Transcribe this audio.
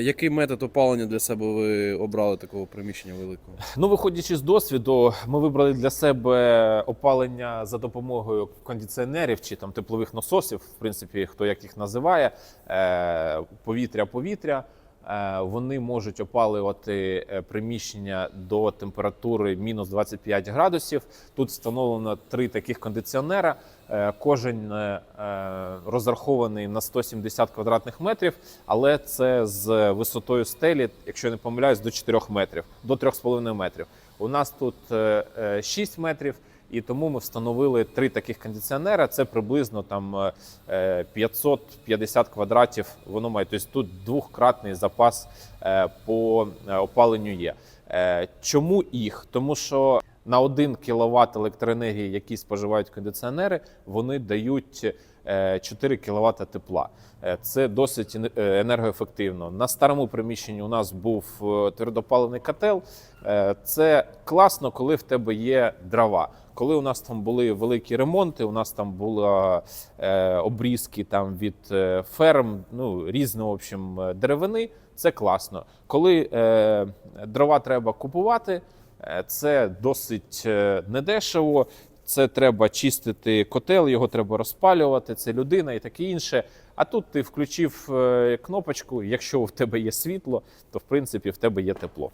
Який метод опалення для себе ви обрали такого приміщення великого? Ну, виходячи з досвіду, ми вибрали для себе опалення за допомогою кондиціонерів чи там теплових насосів, в принципі, хто як їх називає, е, повітря-повітря. Е, Вони можуть опалювати е, приміщення до температури мінус 25 градусів. Тут встановлено три таких кондиціонера. Е, Кожен розрахований на 170 квадратних метрів, але це з висотою стелі, якщо не помиляюсь, до 4 метрів, до 3,5 метрів. У нас тут е, е, 6 метрів. І тому ми встановили три таких кондиціонера. Це приблизно там е, 550 квадратів. Воно має тобто тут двохкратний запас е, по е, опаленню є. Е, Чому їх? Тому що на 1 кВт електроенергії, які споживають кондиціонери, вони дають е, 4 кВт тепла. Е, Це досить е, енергоефективно. На старому приміщенні у нас був е, твердопаливний котел. Е, Це класно, коли в тебе є дрова. Коли у нас там були великі ремонти, у нас там були е, обрізки там від е, ферм, ну різного в общем, е, деревини. Це класно. Коли е, дрова треба купувати, е, це досить е, недешево. Це треба чистити котел, його треба розпалювати. Це людина і таке інше. А тут ти включив е, кнопочку. Якщо в тебе є світло, то в принципі в тебе є тепло.